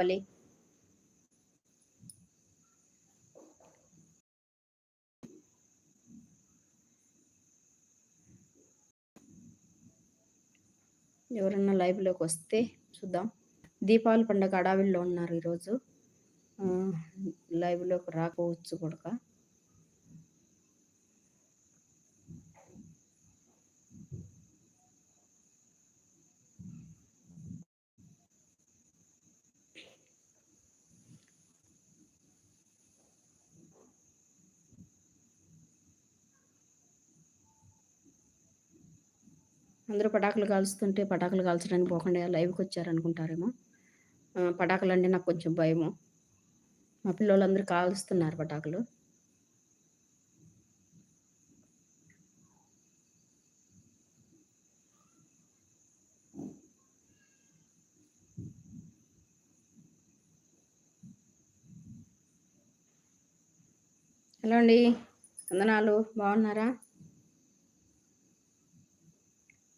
చెప్పాలి. ఎవరన్నా లైవ్లోకి వస్తే చూద్దాం. దీపావళి పండుగ అడావిల్లో ఉన్నారు ఈరోజు. లైవ్లోకి రాకపోవచ్చు కూడా అందరూ పటాకులు కాల్చుతుంటే పటాకులు కాల్చడానికి పోకుండా లైవ్కి వచ్చారనుకుంటారేమో. పటాకులు అంటే నాకు కొంచెం భయము. మా పిల్లలందరూ కాలుస్తున్నారు పటాకులు. హలో అండి వందనాలు. బాగున్నారా?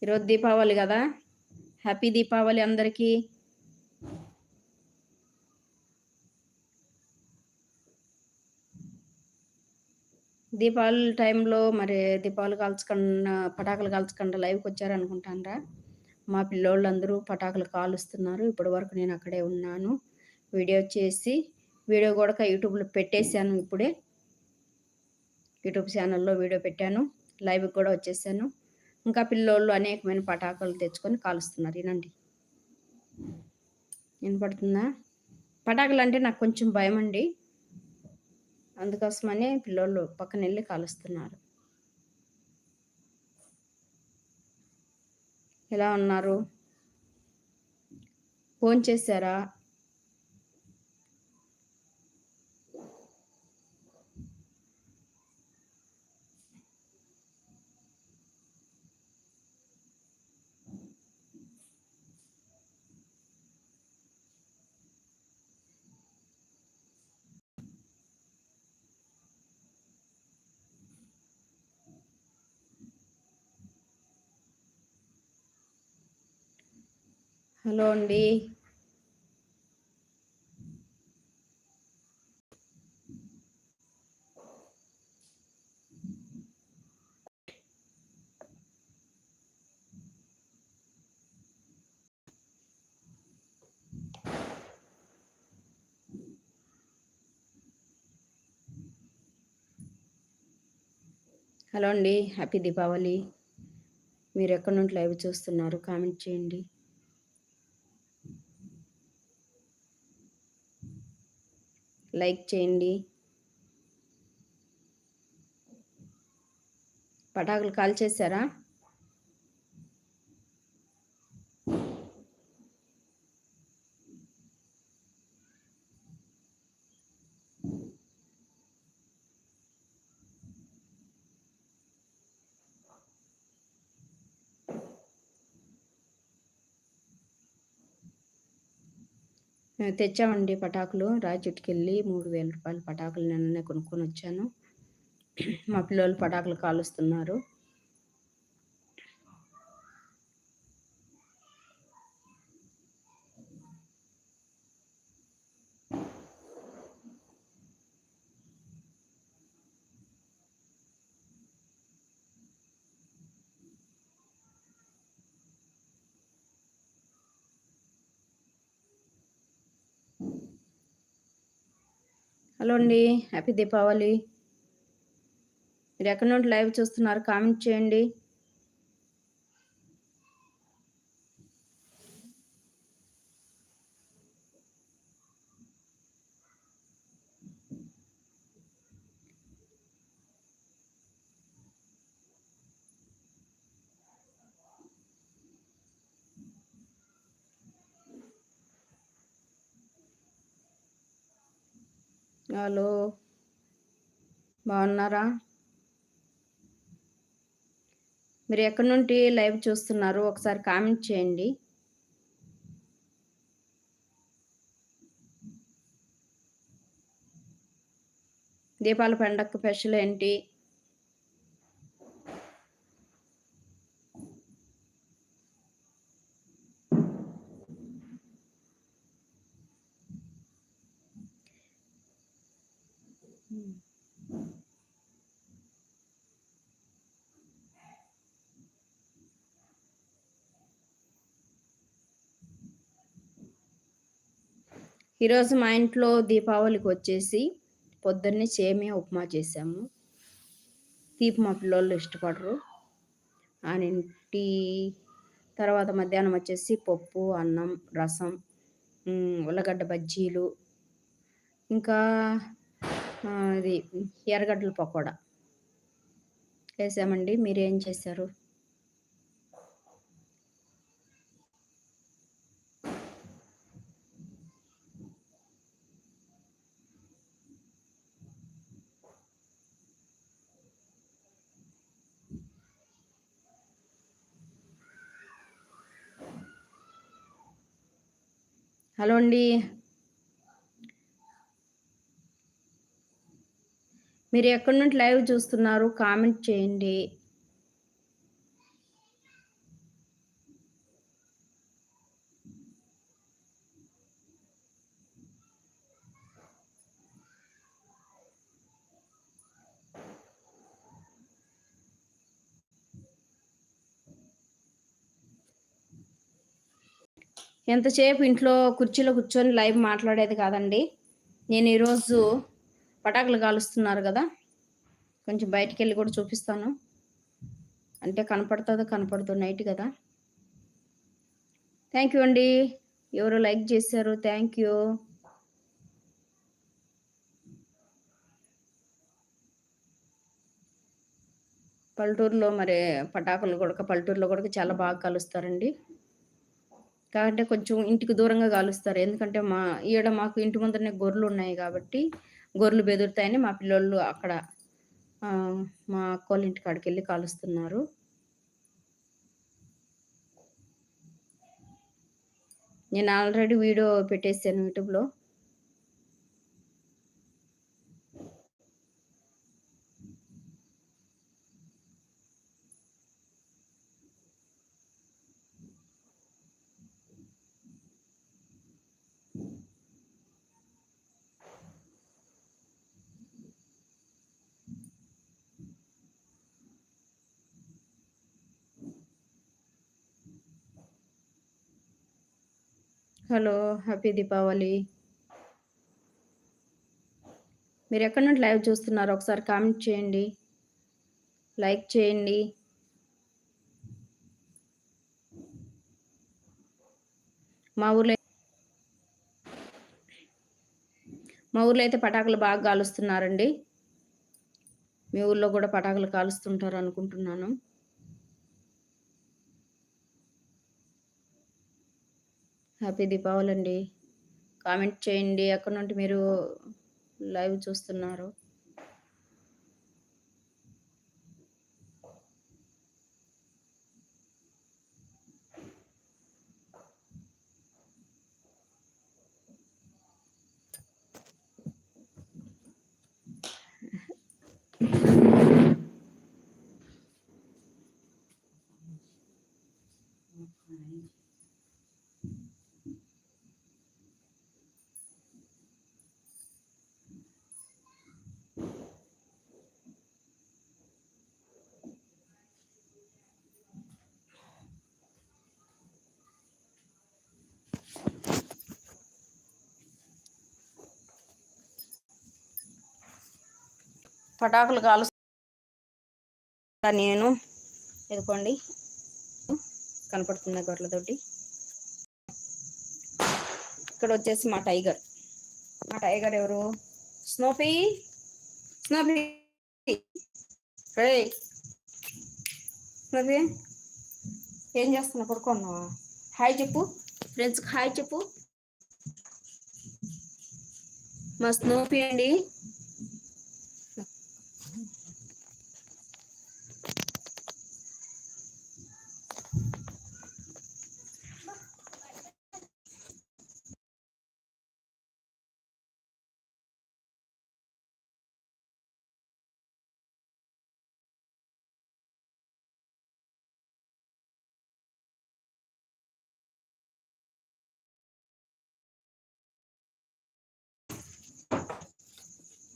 ఈరోజు దీపావళి కదా? హ్యాపీ దీపావళి అందరికీ. దీపావళి టైంలో మరి దీపావళి కాల్చకుండా పటాకులు కాల్చకుండా లైవ్కి వచ్చారనుకుంటానరా. మా పిల్లోళ్ళు అందరూ పటాకులు కాలుస్తున్నారు. ఇప్పటి వరకు నేను అక్కడే ఉన్నాను. వీడియో చేసి వీడియో కూడా యూట్యూబ్లో పెట్టేశాను ఇప్పుడే. యూట్యూబ్ ఛానల్లో వీడియో పెట్టాను. లైవ్కి కూడా వచ్చేసాను. ఇంకా పిల్లోళ్ళు అనేకమైన పటాకులు తెచ్చుకొని కాలుస్తున్నారు. వినండి వినపడుతుందా? పటాకులు అంటే నాకు కొంచెం భయం అండి అందుకోసమనే పిల్లోళ్ళు పక్కన వెళ్ళి కాలుస్తున్నారు. ఎలా ఉన్నారు? ఫోన్ చేశారా? హలో అండి. హలో అండి. హ్యాపీ దీపావళి. మీరు ఎక్కడి నుండి లైవ్ చూస్తున్నారు? కామెంట్ చేయండి. లైక్ చేయండి. పటాకులు కాల్ చేశారా? తెచ్చామండి పటాకులు. రాజుట్టుకెళ్ళి మూడు వేల రూపాయల పటాకులు నిన్ననే కొనుక్కొని వచ్చాను. మా పిల్లలు పటాకులు కాలుస్తున్నారు. హలో అండి హ్యాపీ దీపావళి. మీరు ఎక్కడి నుండి లైవ్ చూస్తున్నారు? కామెంట్ చేయండి. హలో బాగున్నారా? మీరు ఎక్కడి నుండి లైవ్ చూస్తున్నారు? ఒకసారి కామెంట్ చేయండి. దీపాల పండగ స్పెషల్ ఏంటి? ఈరోజు మా ఇంట్లో దీపావళికి వచ్చేసి పొద్దున్నే సేమియా ఉప్మా చేసాము తీపి మా పిల్లోళ్ళు ఇష్టపడరు. టీ తర్వాత మధ్యాహ్నం వచ్చేసి పప్పు అన్నం రసం ఉల్లగడ్డ బజ్జీలు ఇంకా ఇది ఎర్రగడ్డల పకోడా. వేసామండి. మీరు ఏం చేశారు? హలో అండి. మీరు ఎక్కడి నుండి లైవ్ చూస్తున్నారు? కామెంట్ చేయండి. ఎంతసేపు ఇంట్లో కుర్చీలో కూర్చొని లైవ్ మాట్లాడేది కాదండి. నేను ఈరోజు పటాకులు కాలుస్తున్నారు కదా. కొంచెం బయటికి వెళ్ళి కూడా చూపిస్తాను. అంటే కనపడుతుందో కనపడుతుంది నైట్ కదా. థ్యాంక్ యూ అండి. ఎవరు లైక్ చేశారు? Thank you. పల్లెటూరులో మరి పటాకులు కూడా పల్లెటూరులో కూడా చాలా బాగా కలుస్తారండి. కాబట్టి కొంచెం ఇంటికి దూరంగా కాలుస్తారు ఎందుకంటే మా ఈడ మాకు ఇంటి ముందరనే గొర్రెలు ఉన్నాయి కాబట్టి గొర్రెలు బెదురుతాయని మా పిల్లోళ్ళు అక్కడ మా అక్కోళ్ళ ఇంటి కాడికి వెళ్ళి కాలుస్తున్నారు. నేను ఆల్రెడీ వీడియో పెట్టేసాను యూట్యూబ్లో. Hello happy Deepavali. మీరు ఎక్కడి నుండి లైవ్ చూస్తున్నారు ఒకసారి కామెంట్ చేయండి. లైక్ చేయండి. మా ఊర్లో మా ఊర్లో అయితే పటాకులు బాగా కాలుస్తున్నారండి. మీ ఊర్లో కూడా పటాకులు కాలుస్తుంటారు అనుకుంటున్నాను. హ్యాపీ దీపావళి అండి కామెంట్ చేయండి. ఎక్కడి నుండి మీరు లైవ్ చూస్తున్నారు? పటాకులు కాలు నేను ఎదుకోండి కనపడుతున్న గొర్రెలతోటి? ఇక్కడ వచ్చేసి మా టైగర్. మా టైగర్ ఎవరు? స్నోఫీ? స్నోఫీ? స్నోఫీ? ఏం చేస్తున్నా పడుకున్నావా? హాయ్ చెప్పు. ఫ్రెండ్స్కి హాయ్ చెప్పు. మా స్నోఫీ అండి.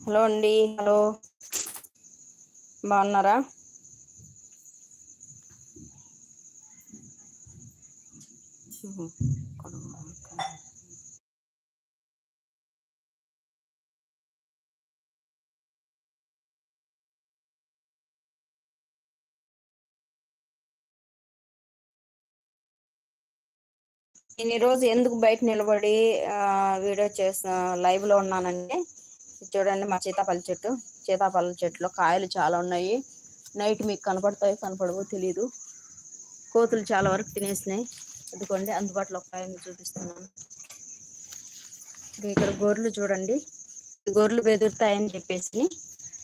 హలో అండి. హలో. బాగున్నారా? నేను ఈరోజు ఎందుకు బయట నిలబడి ఆ వీడియో చేసా లైవ్లో ఉన్నానంటే చూడండి మా సీతాఫల చెట్టు. సీతాఫల చెట్టులో కాయలు చాలా ఉన్నాయి. నైట్ మీకు కనపడతాయో కనపడవో తెలియదు కోతులు చాలా వరకు తినేసినాయి. ఎందుకండి అందుబాటులో ఒక కాయని చూపిస్తున్నాను. ఇక్కడ గొర్రెలు చూడండి. గొర్రెలు బెదురుతాయని చెప్పేసి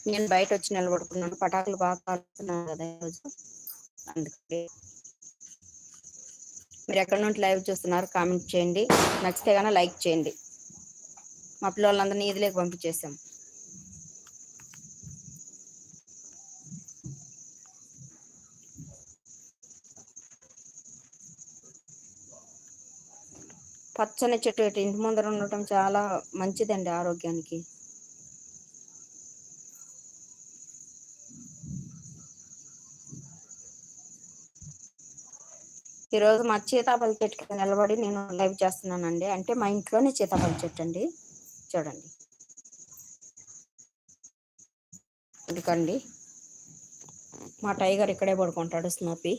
నేను బయట వచ్చి నిలబడుకున్నాను. పటాకులు బాగా కాలుతున్నాను కదా ఈరోజు. అందుకే మీరు ఎక్కడ నుండి లైవ్ చూస్తున్నారు కామెంట్ చేయండి. నచ్చితే కానీ లైక్ చేయండి. మా పిల్లలందరినీ ఈదిలేకి పంపించేసాం పచ్చని చెట్టు ఇంటి ముందర ఉండటం చాలా మంచిదండి ఆరోగ్యానికి. ఈరోజు మా సీతాఫల చెట్టు నిలబడి నేను లైవ్ చేస్తున్నానండి. అంటే మా ఇంట్లోనే సీతాఫల చెట్టు అండి. చూడండి. ఎందుకండి మా టైగర్ ఇక్కడే పడుకుంటాడు స్నోపీ.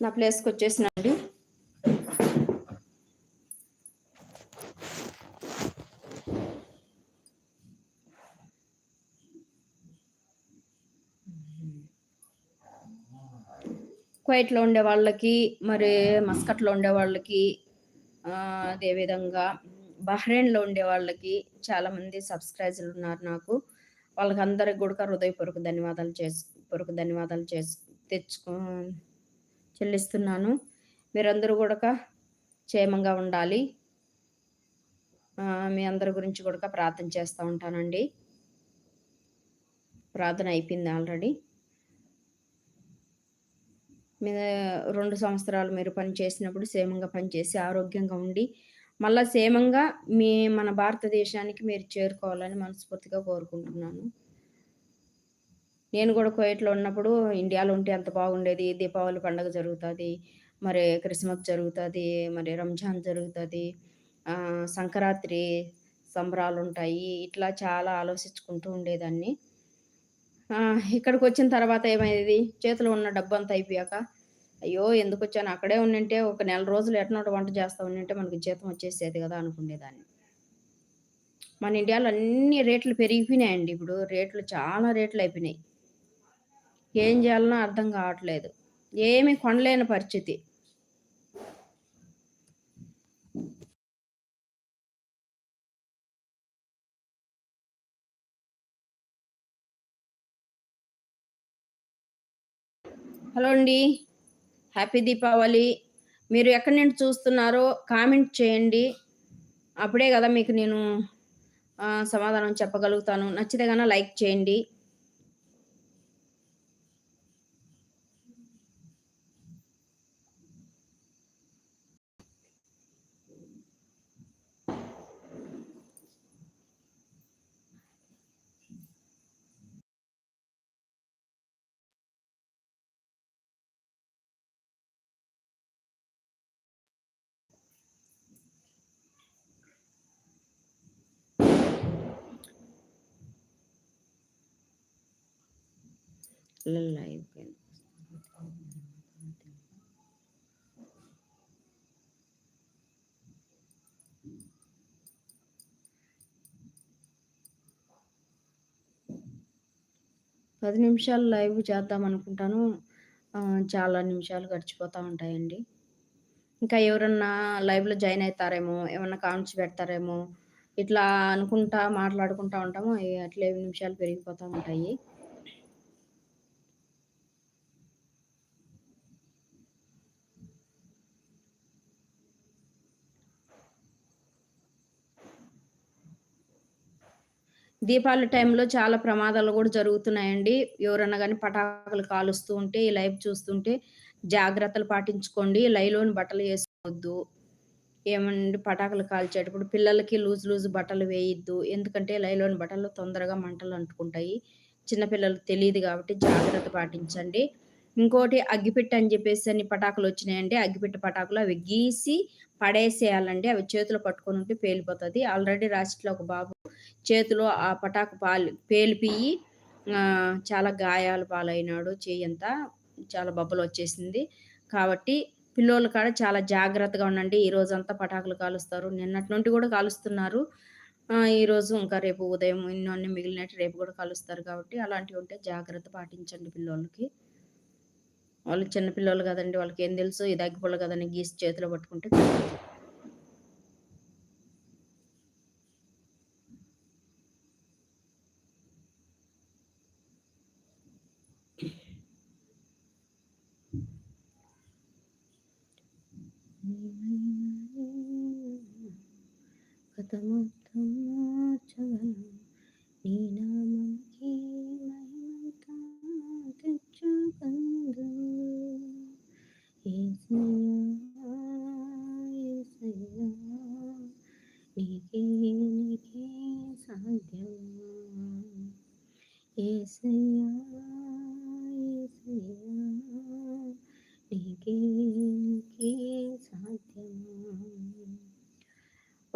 నా ప్లేస్కి వచ్చేసినండి. క్వైట్లో ఉండే వాళ్ళకి మరి మస్కట్లో ఉండే వాళ్ళకి అదేవిధంగా బహ్రెయిన్లో ఉండే వాళ్ళకి చాలామంది సబ్స్క్రైజర్లు ఉన్నారు నాకు. వాళ్ళకి అందరికి కూడా హృదయపూర్వక ధన్యవాదాలు చేసు పూర్వక ధన్యవాదాలు చేసి తెచ్చుకో చెల్లిస్తున్నాను. మీరందరూ కూడా క్షేమంగా ఉండాలి. మీ అందరి గురించి కూడా ప్రార్థన చేస్తూ ఉంటానండి. ప్రార్థన అయిపోయింది ఆల్రెడీ. మీ రెండు సంవత్సరాలు మీరు పని చేసినప్పుడు క్షేమంగా పనిచేసి ఆరోగ్యంగా ఉండి మళ్ళా క్షేమంగా మీ మన భారతదేశానికి మీరు చేరుకోవాలని మనస్ఫూర్తిగా కోరుకుంటున్నాను. నేను కూడా కోయట్లో ఉన్నప్పుడు ఇండియాలో ఉంటే అంత బాగుండేది. దీపావళి పండుగ జరుగుతుంది. మరి క్రిస్మస్ జరుగుతుంది. మరి రంజాన్ జరుగుతుంది. సంక్రాంతి సంబరాలు ఉంటాయి. ఇట్లా చాలా ఆలోచించుకుంటూ ఉండేదాన్ని. ఇక్కడికి వచ్చిన తర్వాత ఏమైంది? చేతిలో ఉన్న డబ్బు అంతా అయిపోయాక అయ్యో ఎందుకు వచ్చాను? అక్కడే ఉండింటే ఒక నెల రోజులు ఎట్నోటి వంట చేస్తా ఉండింటే మనకి జీతం వచ్చేసేది కదా అనుకునేదాన్ని. మన ఇండియాలో అన్ని రేట్లు పెరిగిపోయినాయండి. ఇప్పుడు రేట్లు చాలా రేట్లు అయిపోయినాయి. ఏం చేయాలనో అర్థం కావట్లేదు. ఏమి కొనలేని పరిస్థితి. హలో అండి. హ్యాపీ దీపావళి. మీరు ఎక్కడి నుండి చూస్తున్నారో కామెంట్ చేయండి. అప్పుడే కదా మీకు నేను సమాధానం చెప్పగలుగుతాను. నచ్చితే కన్నా లైక్ చేయండి. లైవ్ పది నిమిషాలు లైవ్ చేద్దాం అనుకుంటాను చాలా నిమిషాలు గడిచిపోతూ ఉంటాయండి. ఇంకా ఎవరన్నా లైవ్‌లో జాయిన్ అవుతారేమో ఏమన్నా కామెంట్స్ పెడతారేమో, ఇట్లా అనుకుంటా, మాట్లాడుకుంటా ఉంటాము. అట్లా అట్లే నిమిషాలు పెరిగిపోతూ ఉంటాయి. దీపావళి టైంలో చాలా ప్రమాదాలు కూడా జరుగుతున్నాయండి. ఎవరన్నా కానీ పటాకులు కాలుస్తూ ఉంటే, ఈ లైవ్ చూస్తుంటే జాగ్రత్తలు పాటించుకోండి. లైలోని బట్టలు వేసుకోవద్దు ఏమండి పటాకులు కాల్చేటప్పుడు పిల్లలకి లూజ్ లూజ్ బట్టలు వేయొద్దు. ఎందుకంటే లైలోని బట్టలు తొందరగా మంటలు అంటుకుంటాయి. చిన్నపిల్లలు తెలియదు కాబట్టి జాగ్రత్త పాటించండి. ఇంకోటి అగ్గిపెట్టె అని చెప్పేసి అన్ని పటాకులు వచ్చినాయండి అగ్గిపెట్టె పటాకులు అవి గీసి పడేసేయాలండి. అవి చేతిలో పట్టుకొనుంటే పేలిపోతుంది ఆల్రెడీ రాసిట్లో ఒక బాబు చేతిలో ఆ పటాకు పాలి పేలిపియి చాలా గాయాలు పాలైనాడు. చెయ్యంతా చాలా బొబ్బలొచ్చేసింది. కాబట్టి పిల్లోళ్ళు కాడ చాలా జాగ్రత్తగా ఉండండి. ఈ రోజంతా పటాకులు కాలుస్తారు. నిన్నటి నుండి కూడా కాలుస్తున్నారు. ఈరోజు ఇంకా రేపు ఉదయం ఇన్నోన్ని మిగిలినట్టు రేపు కూడా కాలుస్తారు కాబట్టి అలాంటివి ఉంటే జాగ్రత్త పాటించండి పిల్లోళ్ళకి. వాళ్ళు చిన్న కదండి వాళ్ళకి ఏం తెలుసు? ఇది అగ్గిపుల్ల కదని గీసి చేతిలో పట్టుకుంటే.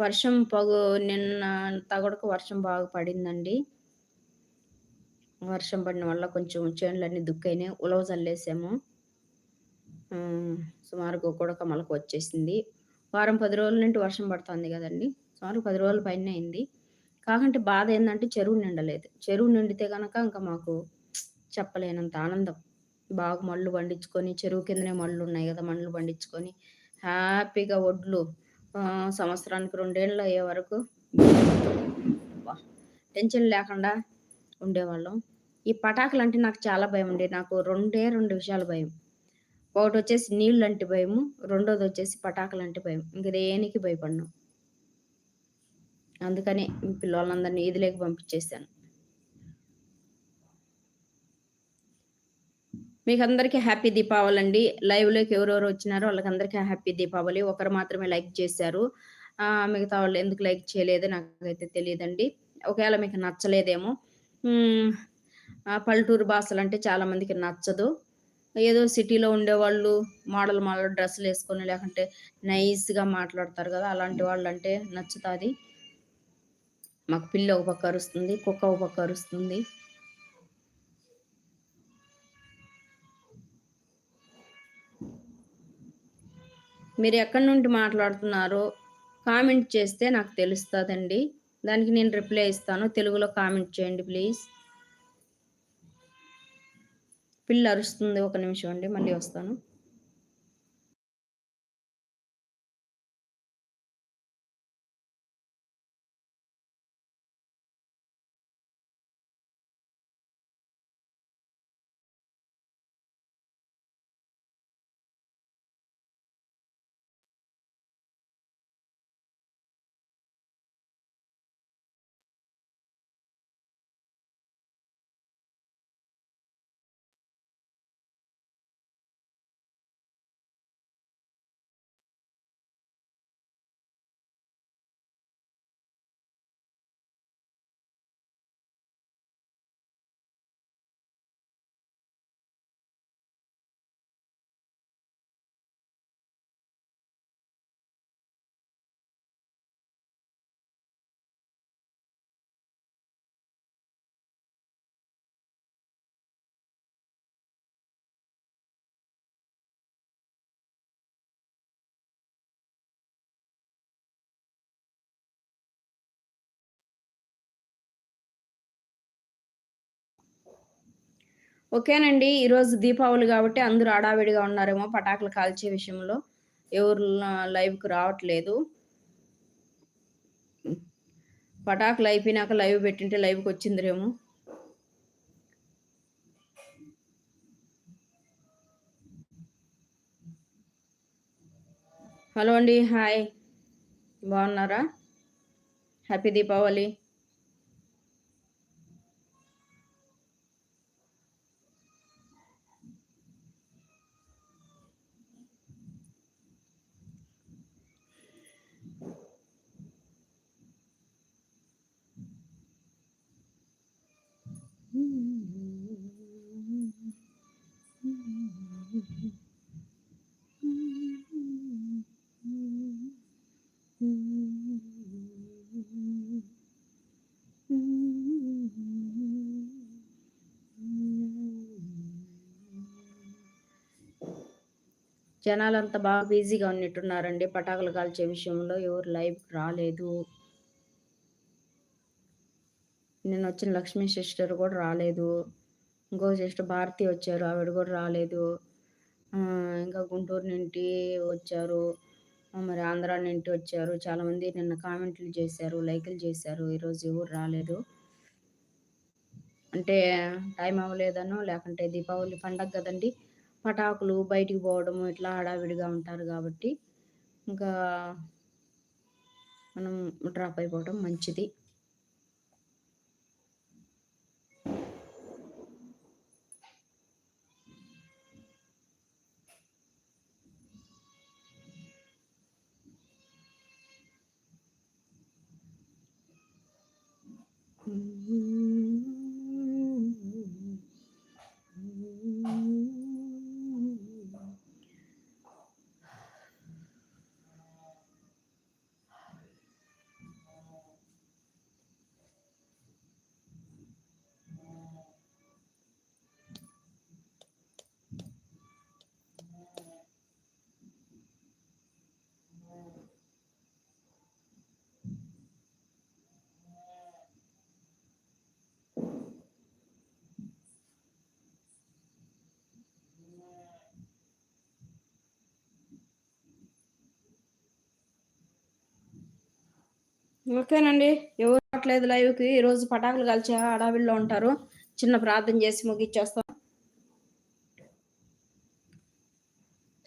వర్షం పగు నిన్న తగడకు వర్షం బాగా పడిందండి. వర్షం పడిన వల్ల కొంచెం చేనులన్నీ దుక్కయినాయి. ఉలవ చల్లేసాము సుమారుగా కూడా కమలకు మొలకొచ్చేసింది. వారం పది రోజుల నుండి వర్షం పడుతుంది కదండి సుమారు పది రోజుల పైన అయింది. కాకంటే బాధ ఏంటంటే చెరువు నిండలేదు. చెరువు నిండితే కనుక ఇంకా మాకు చెప్పలేనంత ఆనందం. బాగా మళ్ళు పండించుకొని చెరువు కిందనే మళ్ళు ఉన్నాయి కదా మళ్ళు పండించుకొని హ్యాపీగా ఒడ్లు సంవత్సరానికి రెండేళ్ళు అయ్యే వరకు టెన్షన్ లేకుండా ఉండేవాళ్ళం. ఈ పటాకులంటే నాకు చాలా భయం అండి నాకు రెండే రెండు విషయాలు భయం. ఒకటి వచ్చేసి నీళ్ళు నీళ్ళంటే భయము. రెండోదొచ్చేసి పటాకులంటే భయం. ఇంక దేనికి భయపడను. అందుకనే పిల్లోళ్ళందరిని పంపించేశాను మీకు అందరికీ హ్యాపీ దీపావళండి. లైవ్‌లోకి ఎవరెవరు వచ్చినారో వాళ్ళకందరికీ హ్యాపీ దీపావళి. ఒకరు మాత్రమే లైక్ చేశారు. మిగతా వాళ్ళు ఎందుకు లైక్ చేయలేదో నాకైతే తెలియదండి ఒకవేళ మీకు నచ్చలేదేమో. పల్లెటూరు భాషలు పల్లెటూరు చాలా మందికి నచ్చదు. ఏదో సిటీలో ఉండేవాళ్ళు మోడల్ మోడల్ డ్రెస్సులు వేసుకొని లేకుంటే నైస్‌గా మాట్లాడతారు కదా అలాంటి వాళ్ళు అంటే నచ్చుతుంది మాకు పిల్లి ఒక పక్క అరుస్తుంది. కుక్క ఒక పక్క అరుస్తుంది. మీరు ఎక్కడి నుండి మాట్లాడుతున్నారో కామెంట్ చేస్తే నాకు తెలుస్తుందండి దానికి నేను రిప్లై ఇస్తాను. తెలుగులో కామెంట్ చేయండి ప్లీజ్. పిల్లి అరుస్తుంది. ఒక నిమిషం అండి. మళ్ళీ వస్తాను. ఓకేనండి. ఈరోజు దీపావళి కాబట్టి అందరూ ఆడావిడిగా ఉన్నారేమో పటాకులు కాల్చే విషయంలో. ఎవరు లైవ్‌కి రావట్లేదు. పటాకులు అయిపోయినాక లైవ్ పెట్టింటే లైవ్కి వచ్చిందిరేమో హలో అండి. హాయ్. బాగున్నారా? హ్యాపీ దీపావళి. జనాలు అంతా బాగా బిజీగా ఉన్నట్టున్నారండి. పటాకులు కాల్చే విషయంలో ఎవరు లైవ్ రాలేదు. నిన్నొచ్చిన లక్ష్మీ సిస్టర్ కూడా రాలేదు. ఇంకో సిస్టర్ భారతి వచ్చారు. ఆవిడ కూడా రాలేదు. ఇంకా గుంటూరు నుండి వచ్చారు. మరి ఆంధ్ర నుండి వచ్చారు. చాలామంది నిన్న కామెంట్లు చేశారు. లైకులు చేశారు. ఈరోజు ఎవరు రాలేదు. అంటే టైం అవ్వలేదనో, లేకుంటే దీపావళి పండగ కదండి పటాకులు బయటికి పోవడం ఇట్లా హడావిడిగా ఉంటారు కాబట్టి ఇంకా మనం డ్రాప్ అయిపోవడం మంచిది. ఓకేనండి. ఎవరు రావట్లేదు లైవ్‌కి. ఈరోజు పటాకులు కలిసి హడావిడిలో ఉంటారు. చిన్న ప్రార్థన చేసి ముగిచ్చేస్తాం.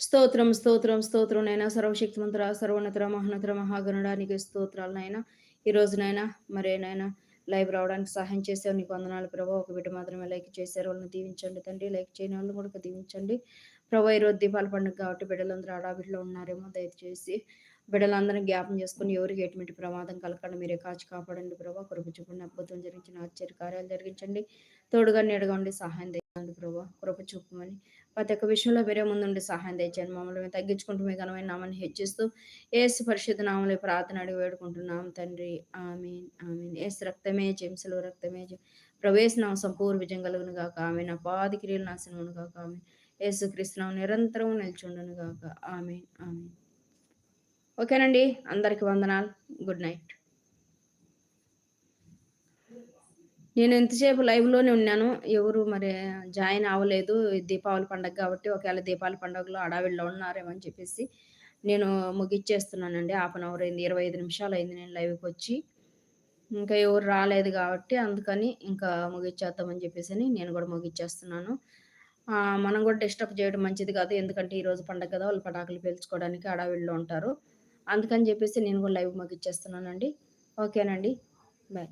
స్తోత్రం, స్తోత్రం, స్తోత్రం నైనా సర్వశక్తి మంత్ర సర్వోన్నతర మహోన్నతర మహాగణుడానికి స్తోత్రాలు నాయనా. ఈ రోజునైనా మరేనైనా లైవ్ రావడానికి సహాయం చేసావు. నీకు వందనాలు ప్రభావ ఒక బిడ్డ మాత్రమే లైక్ చేశారు. వాళ్ళని దీవించండి తండ్రి. లైక్ చేయని వాళ్ళని కూడా దీవించండి. ప్రభా ఈరోజు దీపాల పండుగ కాబట్టి బిడ్డలందరూ అడావిడిలో ఉన్నారేమో దయచేసి బిడ్డలందరినీ జ్ఞాపం చేసుకుని ఎవరికి ఎటువంటి ప్రమాదం కలగకుండా మీరే కాచి కాపాడండి ప్రభా. కృప చూపండి అద్భుతం జరిగించిన ఆశ్చర్య కార్యాలు జరిగించండి. తోడుగా నీడగా ఉండి సహాయం చేయండి ప్రభా. కృప చూపమని ప్రతి ఒక్క విషయంలో మీరే ముందుండి సహాయం తెచ్చాను మమ్మల్ని మేము తగ్గించుకుంటూ మీ ఘనమైన నామని హెచ్చిస్తూ ఏసు పరిశుద్ధ నామని ప్రార్థన అడిగి వేడుకుంటున్నాం తండ్రి. Amen amen. ఏసు రక్తమే జెంసలు రక్తమే ప్రవేశనామ సంపూర్ణ విజయం కలుగును గాక. ఆమె నా పాది క్రియలు నాశనమును గాక. ఆమె ఏసు కృష్ణ నిరంతరం నిల్చుండును గాక. ఆమె ఆమె ఓకేనండి అందరికి వందనాలు గుడ్ నైట్ నేను ఎంతసేపు లైవ్‌లోనే ఉన్నాను. ఎవరు మరి జాయిన్ అవ్వలేదు. దీపావళి పండగ కాబట్టి ఒకవేళ దీపావళి పండుగలో హడావిడిలో ఉన్నారేమో అని చెప్పేసి నేను ముగిచ్చేస్తున్నానండి. హాఫ్ అన్ అవర్ అయింది. ఇరవై ఐదు నిమిషాలు అయింది నేను లైవ్కి వచ్చి ఇంకా ఎవరు రాలేదు కాబట్టి అందుకని ఇంకా ముగిచ్చేద్దామని చెప్పేసి నేను కూడా ముగిచ్చేస్తున్నాను. మనం కూడా డిస్టర్బ్ చేయడం మంచిది కాదు. ఎందుకంటే ఈరోజు పండగ కదా! వాళ్ళు పటాకులు పేల్చుకోవడానికి అడావిడిలో ఉంటారు. అందుకని చెప్పేసి నేను కూడా లైవ్ మాకు ఇచ్చేస్తున్నానండి ఓకేనండి. బాయ్.